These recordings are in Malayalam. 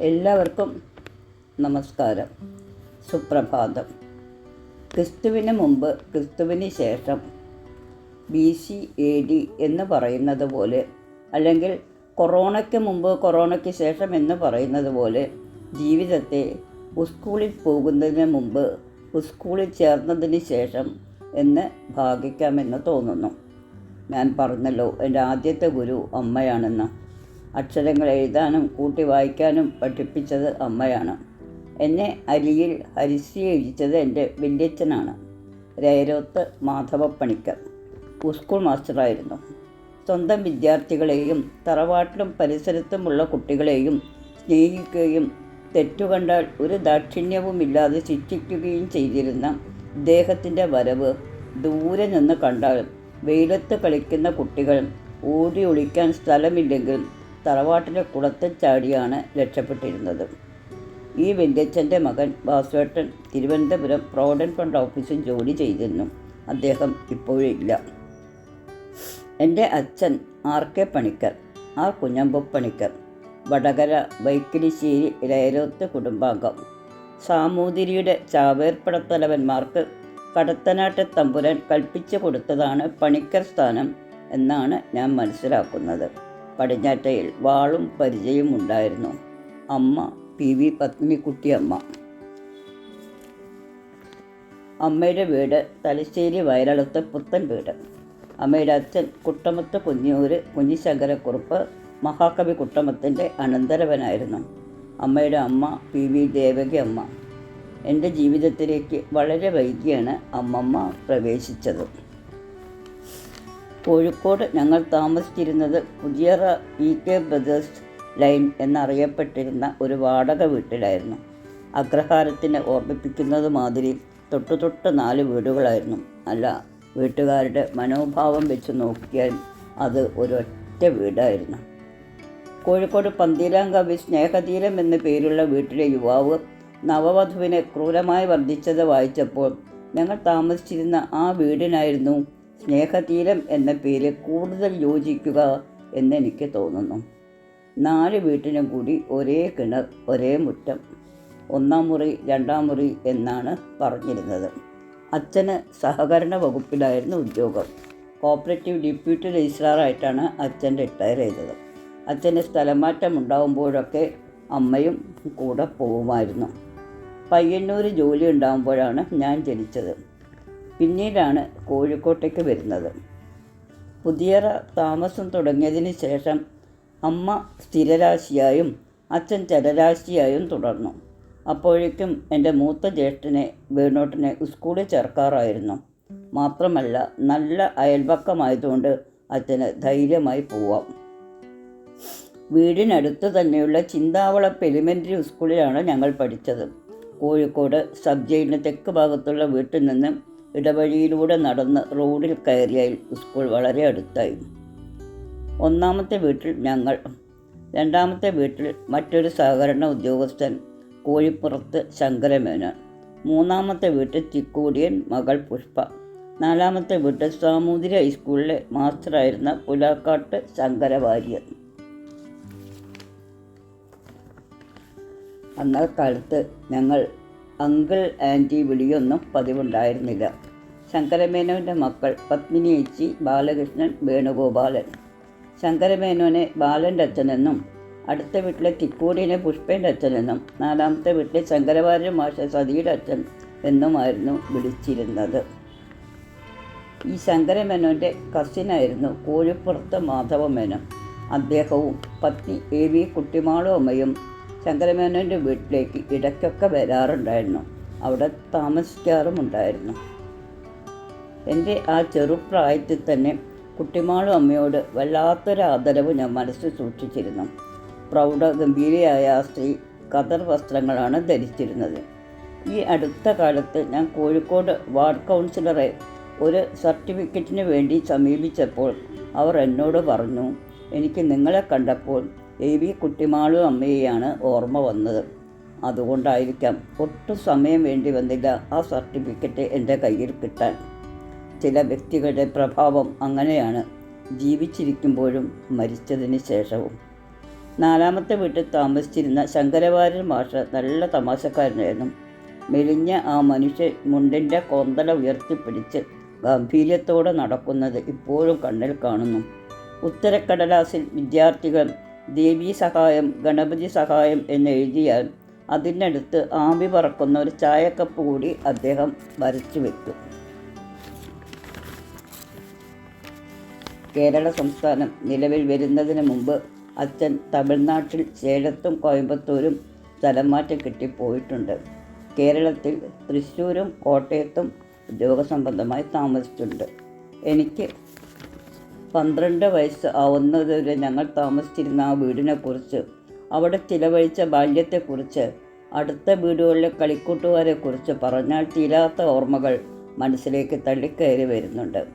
എല്ലാവർക്കും നമസ്കാരം. സുപ്രഭാതം. ക്രിസ്തുവിന് മുമ്പ് ക്രിസ്തുവിന് ശേഷം ബി സി എ ഡി എന്ന് പറയുന്നത് പോലെ അല്ലെങ്കിൽ കൊറോണയ്ക്ക് മുമ്പ് കൊറോണയ്ക്ക് ശേഷം എന്ന് പറയുന്നത് പോലെ ജീവിതത്തെ സ്കൂളിൽ പോകുന്നതിന് മുമ്പ് സ്കൂളിൽ ചേർന്നതിന് ശേഷം എന്ന് ഭാഗിക്കാമെന്ന് തോന്നുന്നു. ഞാൻ പറഞ്ഞല്ലോ എന്റെ ആദ്യത്തെ ഗുരു അമ്മയാണെന്ന്. അക്ഷരങ്ങൾ എഴുതാനും കൂട്ടി വായിക്കാനും പഠിപ്പിച്ചത് അമ്മയാണ്. എന്നെ അരിയിൽ ഹരിശ്രീ എഴുതിച്ചത് എന്റെ വല്യച്ഛനാണ്. രേരോത്ത് മാധവപ്പണിക്കർ സ്കൂൾ മാസ്റ്ററായിരുന്നു. സ്വന്തം വിദ്യാർത്ഥികളെയും തറവാട്ടിലും പരിസരത്തുമുള്ള കുട്ടികളെയും സ്നേഹിക്കുകയും തെറ്റുകണ്ടാൽ ഒരു ദാക്ഷിണ്യവുമില്ലാതെ ശിക്ഷിക്കുകയും ചെയ്തിരുന്ന ഇദ്ദേഹത്തിന്റെ വരവ് ദൂരെ നിന്ന് കണ്ടാൽ വെയിലത്ത് കളിക്കുന്ന കുട്ടികൾ ഓടി ഒളിക്കാൻ സ്ഥലമില്ലെങ്കിൽ തറവാട്ടിലെ കുളത്തിൽ ചാടിയാണ് രക്ഷപ്പെട്ടിരുന്നത്. ഈ വെങ്കച്ചന്റെ മകൻ വാസുവേട്ടൻ തിരുവനന്തപുരം പ്രോവിഡന്റ് ഫണ്ട് ഓഫീസിൽ ജോലി ചെയ്തിരുന്നു. അദ്ദേഹം ഇപ്പോഴില്ല എന്റെ അച്ഛൻ R K Panicker R Kunhambu Panicker Vadakara Vaikkilissery Layaloth കുടുംബാംഗം. സാമൂതിരിയുടെ ചാവേർപ്പടത്തലവന്മാർക്ക് കടത്തനാട്ടെ തമ്പുരാൻ കൽപ്പിച്ചു കൊടുത്തതാണ് പണിക്കർ സ്ഥാനം എന്നാണ് ഞാൻ മനസ്സിലാക്കുന്നത്. പടിഞ്ഞാറ്റയിൽ വാളും പരിചയം ഉണ്ടായിരുന്നു. അമ്മ പി. വി. പത്മിനിക്കുട്ടിയമ്മ അമ്മയുടെ വീട് തലശ്ശേരി വയലളത്ത് പുത്തൻ വീട്. അമ്മയുടെ അച്ഛൻ കുട്ടമത്ത് കുഞ്ഞൂര് കുഞ്ഞിശങ്കരക്കുറുപ്പ് മഹാകവി കുട്ടമത്തിന്റെ അനന്തരവനായിരുന്നു. അമ്മയുടെ അമ്മ പി. വി. ദേവകി അമ്മ. എന്റെ ജീവിതത്തിലേക്ക് വളരെ വൈകിയാണ് അമ്മമ്മ പ്രവേശിച്ചത്. കോഴിക്കോട് ഞങ്ങൾ താമസിച്ചിരുന്നത് Puthiyara P K brothers lane എന്നറിയപ്പെട്ടിരുന്ന ഒരു വാടക വീട്ടിലായിരുന്നു. അഗ്രഹാരത്തിനെ ഓർമ്മിപ്പിക്കുന്നത് മാതിരി തൊട്ടു തൊട്ട് നാല് വീടുകളായിരുന്നു. അല്ല വീട്ടുകാരുടെ മനോഭാവം വെച്ച് നോക്കിയാൽ അത് ഒരൊറ്റ വീടായിരുന്നു. കോഴിക്കോട് പന്തീരാങ്കവി സ്നേഹതീരം എന്ന പേരുള്ള വീട്ടിലെ യുവാവ് നവവധുവിനെ ക്രൂരമായി വർദ്ധിച്ചത് വായിച്ചപ്പോൾ ഞങ്ങൾ താമസിച്ചിരുന്ന ആ വീടിനായിരുന്നു സ്നേഹതീരം എന്ന പേര് കൂടുതൽ യോജിക്കുക എന്നെനിക്ക് തോന്നുന്നു. നാല് വീട്ടിനും കൂടി ഒരേ കിണർ ഒരേ മുറ്റം ഒന്നാം മുറി രണ്ടാം മുറി എന്നാണ് പറഞ്ഞിരുന്നത്. അച്ഛന് സഹകരണ വകുപ്പിലായിരുന്നു ഉദ്യോഗം. കോപ്പറേറ്റീവ് ഡെപ്യൂട്ടി രജിസ്ട്രാറായിട്ടാണ് അച്ഛൻ റിട്ടയർ ചെയ്തത്. അച്ഛന് സ്ഥലമാറ്റം ഉണ്ടാകുമ്പോഴൊക്കെ അമ്മയും കൂടെ പോകുമായിരുന്നു. പയ്യന്നൂർ ജോലി ഉണ്ടാകുമ്പോഴാണ് ഞാൻ ജനിച്ചത്. പിന്നീടാണ് കോഴിക്കോട്ടേക്ക് വരുന്നത്. പുതിയറ താമസം തുടങ്ങിയതിന് ശേഷം അമ്മ സ്ഥിരരാശിയായും അച്ഛൻ ചരരാശിയായും തുടർന്നു. അപ്പോഴേക്കും എന്റെ മൂത്ത ജ്യേഷ്ഠനെ വേണോട്ടിനെ സ്കൂളിൽ ചേർക്കാറായിരുന്നു. മാത്രമല്ല നല്ല അയൽപക്കമായതുകൊണ്ട് അച്ഛന് ധൈര്യമായി പോവാം. വീടിനടുത്ത് തന്നെയുള്ള ചിന്താവളപ്പ് എലിമെന്ററി സ്കൂളിലാണ് ഞങ്ങൾ പഠിച്ചത്. കോഴിക്കോട് സബ് തെക്ക് ഭാഗത്തുള്ള വീട്ടിൽ നിന്ന് ഇടവഴിയിലൂടെ നടന്ന് റോഡിൽ കയറിയാൽ സ്കൂൾ വളരെ അടുത്തായി ഒന്നാമത്തെ വീട്ടിൽ ഞങ്ങൾ രണ്ടാമത്തെ വീട്ടിൽ മറ്റൊരു സഹകരണ ഉദ്യോഗസ്ഥൻ കോഴിപ്പുറത്ത് ശങ്കരമേനോൻ മൂന്നാമത്തെ വീട്ടിൽ ചിക്കോടിയൻ മകൾ പുഷ്പ നാലാമത്തെ വീട്ടിൽ സാമൂതിരി ഹൈസ്കൂളിലെ മാസ്റ്ററായിരുന്ന പുലാക്കാട്ട് ശങ്കരവാര്യർ അന്നക്കാലത്ത് ഞങ്ങൾ അങ്കിൾ ആന്റി വിളിയൊന്നും പതിവുണ്ടായിരുന്നില്ല. ശങ്കരമേനോന്റെ മക്കൾ പത്മിനി എച്ചി ബാലകൃഷ്ണൻ വേണുഗോപാലൻ. ശങ്കരമേനോനെ ബാലന്റെ അച്ഛനെന്നും അടുത്ത വീട്ടിലെ തിക്കൂടിനെ പുഷ്പേന്റെ അച്ഛനെന്നും നാലാമത്തെ വീട്ടിലെ ശങ്കരവാര്യ മാഷ സതിയുടെ അച്ഛൻ എന്നുമായിരുന്നു വിളിച്ചിരുന്നത്. ഈ ശങ്കരമേനോന്റെ കസിനായിരുന്നു കോഴിപ്പുറത്ത് മാധവമേനോൻ. അദ്ദേഹവും പത്നി എ വി കുട്ടിമാളു ശങ്കരമേനോന്റെ വീട്ടിലേക്ക് ഇടയ്ക്കൊക്കെ വരാറുണ്ടായിരുന്നു. അവിടെ താമസിക്കാറുമുണ്ടായിരുന്നു. എന്റെ ആ ചെറുപ്രായത്തിൽ തന്നെ കുട്ടിമാളും അമ്മയോട് വല്ലാത്തൊരു ആദരവ് ഞാൻ മനസ്സിൽ സൂക്ഷിച്ചിരുന്നു. പ്രൗഢ ഗംഭീരയായ ആ സ്ത്രീ കതർ വസ്ത്രങ്ങളാണ് ധരിച്ചിരുന്നത്. ഈ അടുത്ത കാലത്ത് ഞാൻ കോഴിക്കോട് വാർഡ് കൗൺസിലറെ ഒരു സർട്ടിഫിക്കറ്റിന് വേണ്ടി സമീപിച്ചപ്പോൾ അവർ എന്നോട് പറഞ്ഞു എനിക്ക് നിങ്ങളെ കണ്ടപ്പോൾ എ വി കുട്ടിമാളു അമ്മയെയാണ് ഓർമ്മ വന്നത്. അതുകൊണ്ടായിരിക്കാം ഒട്ടും സമയം വേണ്ടി വന്നില്ല ആ സർട്ടിഫിക്കറ്റ് എന്റെ കയ്യിൽ കിട്ടാൻ. ചില വ്യക്തികളുടെ പ്രഭാവം അങ്ങനെയാണ്. ജീവിച്ചിരിക്കുമ്പോഴും മരിച്ചതിന് ശേഷവും. നാലാമത്തെ വീട്ടിൽ താമസിച്ചിരുന്ന ശങ്കരവാര്യൻ മാഷ നല്ല തമാശക്കാരനായിരുന്നു. മെലിഞ്ഞ ആ മനുഷ്യൻ മുണ്ടിന്റെ കൊന്തല ഉയർത്തിപ്പിടിച്ച് ഗാംഭീര്യത്തോടെ നടക്കുന്നത് ഇപ്പോഴും കണ്ണിൽ കാണുന്നു. ഉത്തരക്കടലാസിൽ വിദ്യാർത്ഥികൾ ദേവീ സഹായം ഗണപതി സഹായം എന്നെഴുതിയാൽ അതിനടുത്ത് ആവി പറക്കുന്ന ഒരു ചായക്കപ്പ് കൂടി അദ്ദേഹം വരച്ചു വെക്കും. കേരള സംസ്ഥാനം നിലവിൽ വരുന്നതിന് മുമ്പ് അച്ഛൻ തമിഴ്നാട്ടിൽ സേലത്തും കോയമ്പത്തൂരും സ്ഥലം മാറ്റം കിട്ടിപ്പോയിട്ടുണ്ട്. കേരളത്തിൽ തൃശ്ശൂരും കോട്ടയത്തും ഉദ്യോഗസംബന്ധമായി താമസിച്ചിട്ടുണ്ട്. എനിക്ക് പന്ത്രണ്ട് വയസ്സ് ആവുന്നതുവരെ ഞങ്ങൾ താമസിച്ചിരുന്ന ആ വീടിനെക്കുറിച്ച് അവിടെ ചിലവഴിച്ച ബാല്യത്തെക്കുറിച്ച് അടുത്ത വീടുകളിലെ കളിക്കൂട്ടുകാരെക്കുറിച്ച് പറഞ്ഞാൽ തീരാത്ത ഓർമ്മകൾ മനസ്സിലേക്ക് തള്ളിക്കയറി വരുന്നുണ്ട്.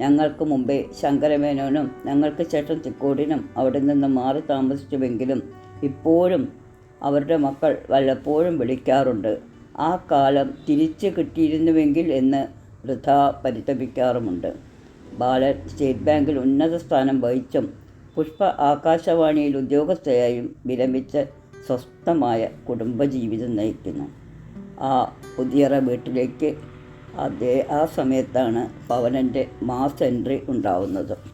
ഞങ്ങൾക്ക് മുമ്പേ ശങ്കരമേനോനും ഞങ്ങൾക്ക് ശേഷം തിക്കോടിനും അവിടെ നിന്ന് മാറി താമസിച്ചുവെങ്കിലും ഇപ്പോഴും അവരുടെ മക്കൾ വല്ലപ്പോഴും വിളിക്കാറുണ്ട്. ആ കാലം തിരിച്ചു കിട്ടിയിരുന്നുവെങ്കിൽ എന്ന് വൃഥ പരിതപിക്കാറുമുണ്ട്. ബാലൻ സ്റ്റേറ്റ് ബാങ്കിൽ ഉന്നത സ്ഥാനം വഹിച്ചും പുഷ്പ ആകാശവാണിയിൽ ഉദ്യോഗസ്ഥയായും വിരമിച്ച് സ്വസ്ഥമായ കുടുംബജീവിതം നയിക്കുന്നു. ആ പുതിയറ വീട്ടിലേക്ക് അതേ ആ സമയത്താണ് പവനന്റെ മാസ് എൻട്രി ഉണ്ടാവുന്നത്.